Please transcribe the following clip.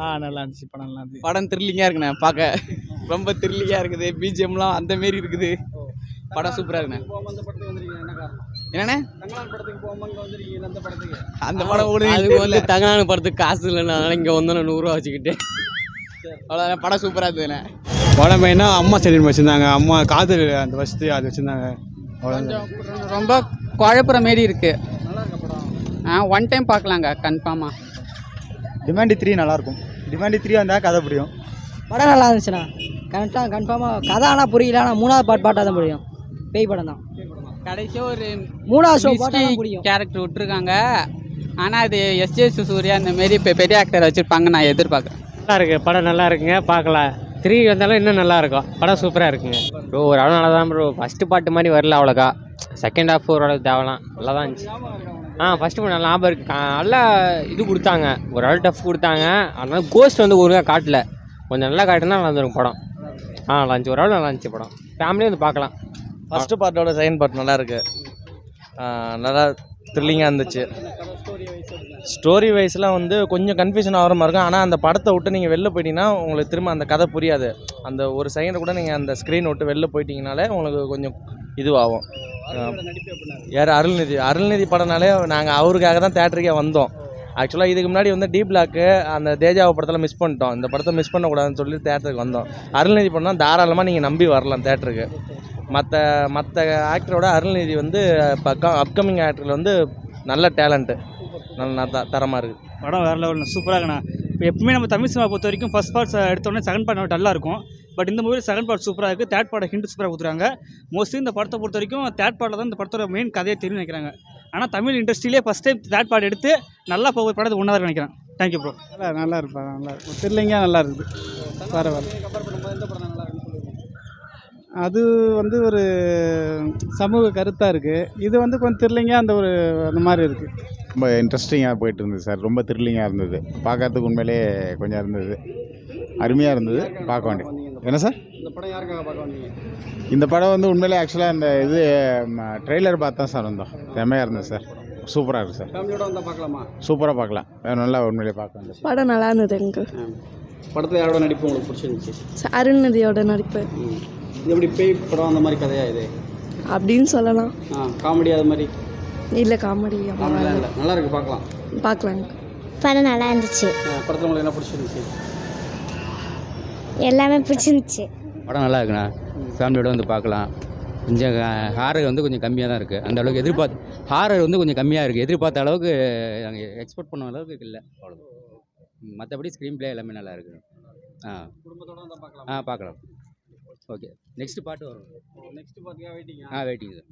ஆ நல்லா இருந்துச்சு படம் நல்லா இருந்துச்சு படம் த்ரில்லிங்காக இருக்குண்ணே பார்க்க. ரொம்ப த்ரில்லிங்காக இருக்குது. பிஜிஎம்லாம் அந்த மாரி இருக்குது. படம் சூப்பராக இருக்குண்ணே. போகாம அந்த படத்துக்கு வந்திருக்கீங்க. என்ன காரணம்? என்னண்ணே? அந்த படத்துக்கு? அந்த படம் ஓடுது அதுக்கு வந்து தங்கலான படத்துக்கு காசு இல்லைண்ணா இங்கே வந்தோம் நூறுரூவா வச்சுக்கிட்டு அவ்வளோதான் படம் சூப்பராக இருந்ததுண்ணே. படம் மெயினா அம்மா செடியில் வச்சுருந்தாங்க. அம்மா காதல் அந்த ஃபஸ்ட்டு அது வச்சுருந்தாங்க. ரொம்ப குழப்புற மாரி இருக்கு. நல்லா இருக்க படம்? ஆ ஒன் டைம் பார்க்கலாங்க கன்ஃபார்மாக டிமாண்டி த்ரீ நல்லாயிருக்கும் டிமாண்டி த்ரீ வந்தால் கதை புரியும். படம் நல்லா இருந்துச்சுண்ணா. கரெக்டாக கன்ஃபார்மாக கதை ஆனால் புரியல ஆனால் மூணாவது பாட்டு பாட்டாக தான் புரியும். பேய் படம் தான். கடைசியாக ஒரு மூணாவது ஷோ பாட்டாக தான் புரியும். கேரக்டர் விட்டுருக்காங்க. ஆனால் அது எஸ்ஜே சூர்யா இந்த மாரி இப்போ பெரிய ஆக்டர் வச்சுருப்பாங்க நான் எதிர்பார்க்குறேன். நல்லா இருக்கு படம் நல்லா இருக்குங்க பார்க்கலாம். த்ரீ வந்தாலும் இன்னும் நல்லா இருக்கும். படம் சூப்பராக இருக்குங்க. ப்ரோ ஒரு அளவு நல்லா தான் ப்ரோ ஃபஸ்ட்டு பாட்டு மாதிரி வரல அவ்வளோக்கா. செகண்ட் ஹாஃப் ஓரளவு தேவலாம். நல்லா தான் இருந்துச்சு. ஆ ஃபஸ்ட்டு நல்லா லாபம் கா- நல்லா இது கொடுத்தாங்க. ஒரு ஆள் டஃப் கொடுத்தாங்க. அதனால கோஸ்ட் வந்து ஒழுங்காக காட்டல. கொஞ்சம் நல்லா காட்டினா நல்லா இருந்திருக்கும் படம். ஆ நல்லா இருந்துச்சு. ஒரு ஆள் நல்லா இருந்துச்சு படம். ஃபேமிலியும் வந்து பார்க்கலாம். ஃபஸ்ட்டு பார்ட்டோட செகண்ட் பார்ட் நல்லா இருக்குது நல்லா த்ரில்லிங்காக இருந்துச்சு. ஸ்டோரி வைஸ்லாம் வந்து கொஞ்சம் கன்ஃபியூஷன் ஆகிற மாதிரி இருக்கும். ஆனால் அந்த படத்தை விட்டு நீங்கள் வெளில போயிட்டீங்கன்னா உங்களுக்கு திரும்ப அந்த கதை புரியாது. அந்த ஒரு செகண்ட் கூட நீங்கள் அந்த ஸ்க்ரீன் விட்டு வெளில போயிட்டீங்கனாலே உங்களுக்கு கொஞ்சம் இதுவாகும். யார் அருள்நிதி அருள்நிதி படம்னாலே நாங்கள் அவருக்காக தான் தேட்டருக்கே வந்தோம். ஆக்சுவலாக இதுக்கு முன்னாடி வந்து டி பிளாக்கு அந்த தேஜாவை படத்தில் மிஸ் பண்ணிட்டோம். இந்த படத்தை மிஸ் பண்ணக்கூடாதுன்னு சொல்லி தேட்டருக்கு வந்தோம். அருள்நிதி படம் தாராளமாக நீங்கள் நம்பி வரலாம் தேட்டருக்கு. மற்ற மற்ற ஆக்டரோட அருள்நிதி வந்து இப்போ அப்கமிங் ஆக்டரில் வந்து நல்ல டேலண்ட்டு நல்ல தரமாக இருக்குது படம் வேறு லெவலில் சூப்பராக இருக்குண்ணா. இப்போ எப்பவுமே நம்ம தமிழ் சினிமா பொறுத்த வரைக்கும் ஃபஸ்ட் பார்ட்ஸ் எடுத்தோடனே செகண்ட் பார்ட் டல்லாக இருக்கும். பட் இந்த மூவியில் செகண்ட் பார்ட் சூப்பராக இருக்குது தேர்ட் பார்ட் ஹிண்ட் சூப்பராக கொடுத்துருக்காங்க. மோஸ்ட்லி இந்த படத்தை பொறுத்த வரைக்கும் தேர்ட் பார்ட்டில் தான் இந்த படத்தோட மெயின் கதையை தெரியும் நினைக்கிறாங்க. ஆனால் தமிழ் இண்டஸ்ட்ரியிலே ஃபஸ்ட் டைம் தேர்ட் பார்ட் எடுத்து நல்லா போகிற படத்தை ஒன்றா நினைக்கிறேன். தேங்க்யூ ப்ரோ நல்லா நல்லா இருப்பா நல்லா இருக்கும். த்ரில்லிங்காக நல்லா இருக்குது பரவாயில்ல. அது வந்து ஒரு சமூக கருத்தாக இருக்குது இது வந்து கொஞ்சம் த்ரில்லிங்காக அந்த ஒரு அந்த மாதிரி இருக்குது ரொம்ப இன்ட்ரெஸ்டிங்காக போயிட்டு இருந்தது சார். ரொம்ப த்ரில்லிங்காக இருந்தது. பார்க்கறதுக்கு உண்மையிலேயே கொஞ்சம் இருந்தது. அருமையாக இருந்தது. பார்க்க வேண்டியது. என்ன சார்? இந்த படம் யாருக்காக பார்க்க வந்தீங்க? இந்த படம் வந்து உண்மையிலே ஆக்சுவலாக இந்த இது ட்ரெய்லர் பார்த்து தான் சார் வந்தோம். செம்மையாக இருந்தது சார். சூப்பராக இருக்குது சார். ஃபேமிலியோட வந்தால் பார்க்கலாமா? சூப்பராக பார்க்கலாம். வேறு நல்லா உண்மையிலேயே பார்க்க வேண்டியது படம் நல்லா இருந்தது எனக்கு. படத்தில் யாரோட நடிப்பு உங்களுக்கு பிடிச்சிருந்துச்சு? அருண்நதியோட நடிப்பு. ம். இது எப்படி பேய் படம் அந்த மாதிரி கதையா இது? அப்படின்னு சொல்லலாம். காமெடி அது மாதிரி? இல்லை காமெடி நல்லா இருக்கு பார்க்கலாம். பார்க்கலாம் படம் நல்லா இருந்துச்சு. படத்தில் உங்களுக்கு என்ன பிடிச்சிருந்துச்சு? எல்லாமே பிடிச்சிருந்துச்சு. படம் நல்லா இருக்குண்ணா. ஃபேமிலியோட வந்து பார்க்கலாம். கொஞ்சம் ஹாரர் வந்து கொஞ்சம் கம்மியாக தான் இருக்குது அந்த அளவுக்கு எதிர்பார்த்து ஹாரர் வந்து கொஞ்சம் கம்மியாக இருக்குது எதிர்பார்த்த அளவுக்கு நாங்கள் எக்ஸ்பெக்ட் பண்ண அளவுக்கு இல்லை அவ்வளோ மற்றபடி ஸ்க்ரீன் ப்ளே எல்லாமே நல்லா இருக்குது ஆ. குடும்பத்தோட வந்தால் பார்க்கலாம். ஆ பார்க்கலாம். ஓகே நெக்ஸ்ட் பாட்டு வரும். நெக்ஸ்ட் வெயிட்டிங்க ஆ வெயிட்டிங் சார்